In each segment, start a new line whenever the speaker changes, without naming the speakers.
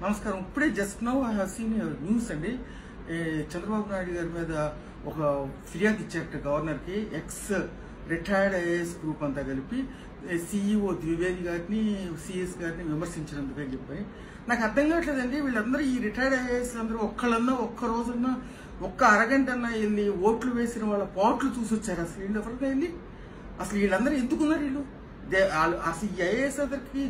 నమస్కారం. ఇప్పుడే just now I have seen news అండి. చంద్రబాబు నాయుడు గారి మీద ఒక ఫిర్యాదు ఇచ్చారట గవర్నర్కి. ఎక్స్ రిటైర్డ్ ఐఏఎస్ గ్రూప్ అంతా కలిపి సిఇఓ ద్వివేది గారిని సిఎస్ గారిని విమర్శించినందుకని చెప్పి. నాకు అర్థం కావట్లేదండి. వీళ్ళందరూ ఈ రిటైర్డ్ ఐఏఎస్ అందరూ ఒక్కళ్ళన్నా ఒక్క రోజున్నా ఒక్క అరగంట అన్నా వెళ్ళి ఓట్లు వేసిన వాళ్ళ పోట్లు చూసి వచ్చారు? అసలు వీళ్ళు ఎవరికైనా వెళ్ళి అసలు వీళ్ళందరూ ఎందుకున్నారు వీళ్ళు? అసలు ఈ ఐఏఎస్ అందరికి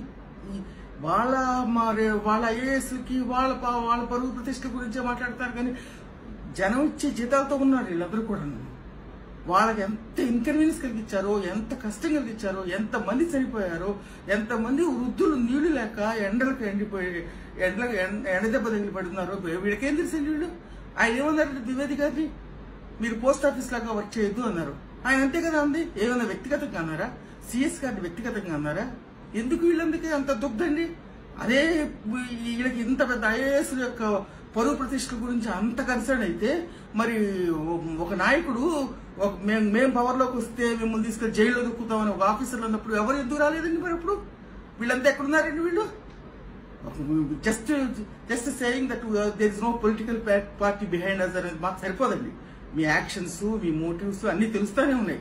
వాళ్ళ మరి వాళ్ళ ఐఏఎస్కి వాళ్ళ వాళ్ళ పరుగు ప్రతిష్ట గురించే మాట్లాడతారు కానీ జనం ఇచ్చే జీతాలతో ఉన్నారు వీళ్ళందరూ కూడా వాళ్ళకి ఎంత ఇన్కన్వీనియన్స్ కలిగించారో ఎంత కష్టం కలిగించారో ఎంతమంది చనిపోయారో ఎంతమంది వృద్ధులు నీళ్ళు లేక ఎండలకు ఎండిపోయి ఎండలకు ఎండ దెబ్బ తగిలి పడుతున్నారు వీళ్ళకేం తెలుసండి వీళ్ళు? ఆయన ఏమన్నారు ద్వివేది గారిని మీరు పోస్ట్ ఆఫీస్ లాగా వర్క్ చేయొద్దు అన్నారు. ఆయన అంతే కదా అంది? ఏమైనా వ్యక్తిగతంగా అన్నారా? సిఎస్ గారిని వ్యక్తిగతంగా అన్నారా? ఎందుకు వీళ్ళందుకే అంత దుగ్ధండి? అదే వీళ్ళకి ఇంత పెద్ద ఐఏఎస్ యొక్క పరువు ప్రతిష్టల గురించి అంత కన్సర్న్ అయితే మరి ఒక నాయకుడు ఒక మేము మేము పవర్లోకి వస్తే మిమ్మల్ని తీసుకెళ్ళి జైల్లో దుక్కుతామని ఒక ఆఫీసర్లు ఉన్నప్పుడు ఎవరు ఎందుకు రాలేదండి మరి అప్పుడు? వీళ్ళంతా ఎక్కడున్నారండి వీళ్ళు? Just just saying that there is no political party behind us అనేది మాకు సరిపోదండి. మీ యాక్షన్స్ మీ మోటివ్స్ అన్ని తెలుస్తూనే ఉన్నాయి.